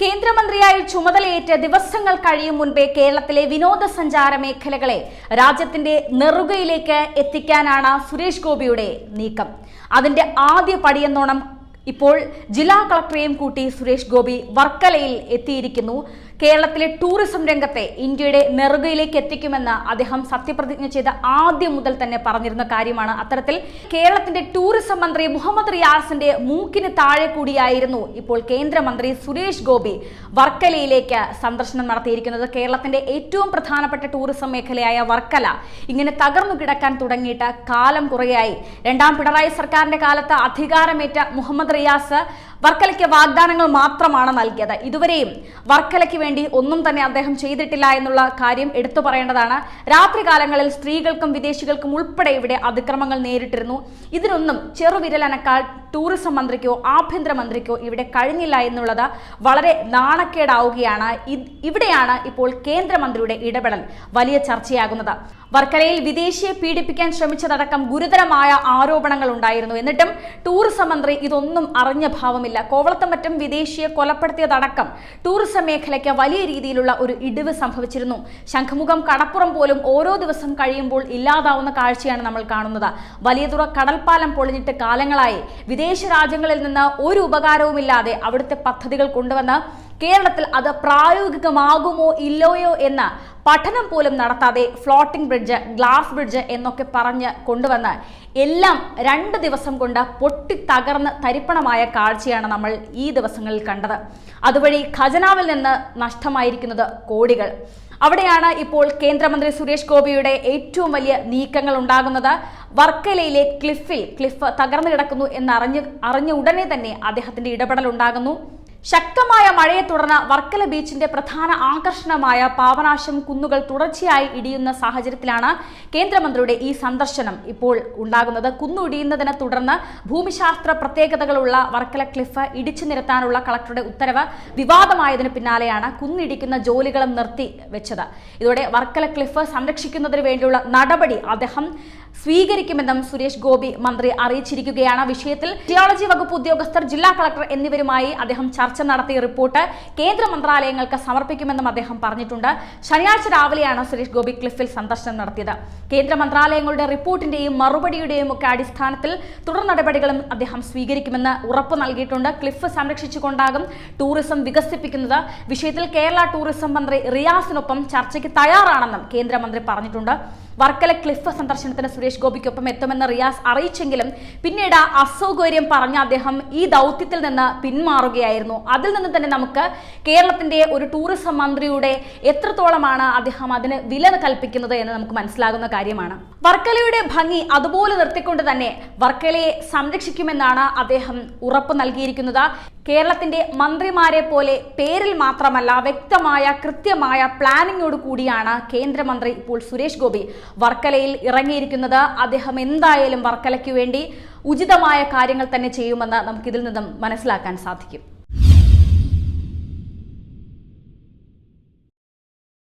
കേന്ദ്രമന്ത്രിയായി ചുമതലയേറ്റ് ദിവസങ്ങൾ കഴിയും മുൻപേ കേരളത്തിലെ വിനോദസഞ്ചാര മേഖലകളെ രാജ്യത്തിന്റെ നെറുകയിലേക്ക് എത്തിക്കാനാണ് സുരേഷ് ഗോപിയുടെ നീക്കം. അതിന്റെ ആദ്യ പടിയെന്നോണം ഇപ്പോൾ ജില്ലാ കളക്ടറേയും കൂട്ടി സുരേഷ് ഗോപി വർക്കലയിൽ എത്തിയിരിക്കുന്നു. കേരളത്തിലെ ടൂറിസം രംഗത്തെ ഇന്ത്യയുടെ നെറുകയിലേക്ക് എത്തിക്കുമെന്ന് അദ്ദേഹം സത്യപ്രതിജ്ഞ ചെയ്ത ആദ്യം മുതൽ തന്നെ പറഞ്ഞിരുന്ന കാര്യമാണ്. അത്തരത്തിൽ കേരളത്തിന്റെ ടൂറിസം മന്ത്രി മുഹമ്മദ് റിയാസിന്റെ മൂക്കിന് താഴെ കൂടിയായിരുന്നു ഇപ്പോൾ കേന്ദ്രമന്ത്രി സുരേഷ് ഗോപി വർക്കലയിലേക്ക് സന്ദർശനം നടത്തിയിരിക്കുന്നത്. കേരളത്തിന്റെ ഏറ്റവും പ്രധാനപ്പെട്ട ടൂറിസം മേഖലയായ വർക്കല ഇങ്ങനെ തകർന്നു കിടക്കാൻ തുടങ്ങിയിട്ട് കാലം കുറയായി. രണ്ടാം പിണറായി സർക്കാരിന്റെ കാലത്ത് അധികാരമേറ്റ മുഹമ്മദ് റിയാസ് വർക്കലയ്ക്ക് വാഗ്ദാനങ്ങൾ മാത്രമാണ് നൽകിയത്. ഇതുവരെയും വർക്കലയ്ക്ക് വേണ്ടി ഒന്നും തന്നെ അദ്ദേഹം ചെയ്തിട്ടില്ല എന്നുള്ള കാര്യം എടുത്തു പറയേണ്ടതാണ്. രാത്രികാലങ്ങളിൽ സ്ത്രീകൾക്കും വിദേശികൾക്കും ഉൾപ്പെടെ ഇവിടെ അതിക്രമങ്ങൾ നേരിട്ടിരുന്നു. ഇതിനൊന്നും ചെറുവിരലനക്കാൾ ടൂറിസം മന്ത്രിക്കോ ആഭ്യന്തര മന്ത്രിക്കോ ഇവിടെ കഴിഞ്ഞില്ല എന്നുള്ളത് വളരെ നാണക്കേടാവുകയാണ്. ഇവിടെയാണ് ഇപ്പോൾ കേന്ദ്രമന്ത്രിയുടെ ഇടപെടൽ വലിയ ചർച്ചയാകുന്നത്. വർക്കലയിൽ വിദേശിയെ പീഡിപ്പിക്കാൻ ശ്രമിച്ചതടക്കം ഗുരുതരമായ ആരോപണങ്ങൾ ഉണ്ടായിരുന്നു. എന്നിട്ടും ടൂറിസം മന്ത്രി ഇതൊന്നും അറിഞ്ഞ ഭാവമില്ല. കോവളത്തും മറ്റും വിദേശിയെ കൊലപ്പെടുത്തിയതടക്കം ടൂറിസം മേഖലയ്ക്ക് വലിയ രീതിയിലുള്ള ഒരു ഇടിവ് സംഭവിച്ചിരുന്നു. ശംഖുമുഖം കടപ്പുറം പോലും ഓരോ ദിവസം കഴിയുമ്പോൾ ഇല്ലാതാവുന്ന കാഴ്ചയാണ് നമ്മൾ കാണുന്നത്. വലിയ വലിയതുറ കടൽപ്പാലം പൊളിഞ്ഞിട്ട് കാലങ്ങളായി വിദേശ രാജ്യങ്ങളിൽ നിന്ന് ഒരു ഉപകാരവുമില്ലാതെ അവിടുത്തെ പദ്ധതികൾ കൊണ്ടുവന്ന് കേരളത്തിൽ അത് പ്രായോഗികമാകുമോ ഇല്ലയോ എന്ന പഠനം പോലും നടത്താതെ ഫ്ലോട്ടിംഗ് ബ്രിഡ്ജ് ഗ്ലാസ് ബ്രിഡ്ജ് എന്നൊക്കെ പറഞ്ഞ് കൊണ്ടുവന്ന് എല്ലാം രണ്ട് ദിവസം കൊണ്ട് പൊട്ടി തകർന്ന് തരിപ്പണമായ കാഴ്ചയാണ് നമ്മൾ ഈ ദിവസങ്ങളിൽ കണ്ടത്. അതുവഴി ഖജനാവിൽ നിന്ന് നഷ്ടമായിരിക്കുന്നത് കോടികൾ. അവിടെയാണ് ഇപ്പോൾ കേന്ദ്രമന്ത്രി സുരേഷ് ഗോപിയുടെ ഏറ്റവും വലിയ നീക്കങ്ങൾ ഉണ്ടാകുന്നത്. വർക്കലയിലെ ക്ലിഫിൽ ക്ലിഫ് തകർന്നു കിടക്കുന്നു എന്നറിഞ്ഞ് അറിഞ്ഞ ഉടനെ തന്നെ അദ്ദേഹത്തിന്റെ ഇടപെടൽ ഉണ്ടാകുന്നു. ശക്തമായ മഴയെ തുടർന്ന് വർക്കല ബീച്ചിന്റെ പ്രധാന ആകർഷണമായ പാവനാശം കുന്നുകൾ തുടർച്ചയായി ഇടിയുന്ന സാഹചര്യത്തിലാണ് കേന്ദ്രമന്ത്രിയുടെ ഈ സന്ദർശനം ഇപ്പോൾ ഉണ്ടാകുന്നത്. കുന്നിടിയുന്നതിനെ തുടർന്ന് ഭൂമിശാസ്ത്ര പ്രത്യേകതകളുള്ള വർക്കല ക്ലിഫ് ഇടിച്ചു നിരത്താനുള്ള കളക്ടറുടെ ഉത്തരവ് വിവാദമായതിനു പിന്നാലെയാണ് കുന്നിടിക്കുന്ന ജോലികളും നിർത്തി വെച്ചത് ഇതോടെ വർക്കല ക്ലിഫ് സംരക്ഷിക്കുന്നതിന് വേണ്ടിയുള്ള നടപടി അദ്ദേഹം സ്വീകരിക്കുമെന്നും സുരേഷ് ഗോപി മന്ത്രി അറിയിച്ചിരിക്കുകയാണ്. വിഷയത്തിൽ ജിയോളജി വകുപ്പ് ഉദ്യോഗസ്ഥർ ജില്ലാ കളക്ടർ എന്നിവരുമായി അദ്ദേഹം ചർച്ച നടത്തിയ റിപ്പോർട്ട് കേന്ദ്ര മന്ത്രാലയങ്ങൾക്ക് സമർപ്പിക്കുമെന്നും അദ്ദേഹം പറഞ്ഞിട്ടുണ്ട്. ശനിയാഴ്ച രാവിലെയാണ് സുരേഷ് ഗോപി ക്ലിഫിൽ സന്ദർശനം നടത്തിയത്. കേന്ദ്ര മന്ത്രാലയങ്ങളുടെ റിപ്പോർട്ടിന്റെയും മറുപടിയുടെയും ഒക്കെ അടിസ്ഥാനത്തിൽ തുടർ നടപടികളും അദ്ദേഹം സ്വീകരിക്കുമെന്ന് ഉറപ്പ് നൽകിയിട്ടുണ്ട്. ക്ലിഫ് സംരക്ഷിച്ചുകൊണ്ടാകും ടൂറിസം വികസിപ്പിക്കുന്നത്. വിഷയത്തിൽ കേരള ടൂറിസം മന്ത്രി റിയാസിനൊപ്പം ചർച്ചയ്ക്ക് തയ്യാറാണെന്നും കേന്ദ്രമന്ത്രി പറഞ്ഞിട്ടുണ്ട്. വർക്കല ക്ലിഫ് സന്ദർശനത്തിന് ഗോപിക്കൊപ്പം എത്തുമെന്ന് റിയാസ് അറിയിച്ചെങ്കിലും പിന്നീട് അസൗകര്യം പറഞ്ഞ അദ്ദേഹം ഈ ദൗത്യത്തിൽ നിന്ന് പിന്മാറുകയായിരുന്നു. അതിൽ നിന്ന് തന്നെ നമുക്ക് കേരളത്തിന്റെ ഒരു ടൂറിസം മന്ത്രിയുടെ എത്രത്തോളമാണ് അദ്ദേഹം അതിന് വില കൽപ്പിക്കുന്നത് എന്ന് നമുക്ക് മനസ്സിലാകുന്ന കാര്യമാണ്. വർക്കലയുടെ ഭംഗി അതുപോലെ നിർത്തിക്കൊണ്ട് തന്നെ വർക്കലയെ സംരക്ഷിക്കുമെന്നാണ് അദ്ദേഹം ഉറപ്പ് നൽകിയിരിക്കുന്നത്. കേരളത്തിന്റെ മന്ത്രിമാരെ പോലെ പേരിൽ മാത്രമല്ല വ്യക്തമായ കൃത്യമായ പ്ലാനിങ്ങോട് കൂടിയാണ് കേന്ദ്രമന്ത്രി ഇപ്പോൾ സുരേഷ് ഗോപി വർക്കലയിൽ ഇറങ്ങിയിരിക്കുന്നത്. അദ്ദേഹം എന്തായാലും വർക്കലയ്ക്ക് വേണ്ടി ഉചിതമായ കാര്യങ്ങൾ തന്നെ ചെയ്യുമെന്ന് നമുക്കിതിൽ നിന്നും മനസ്സിലാക്കാൻ സാധിക്കും.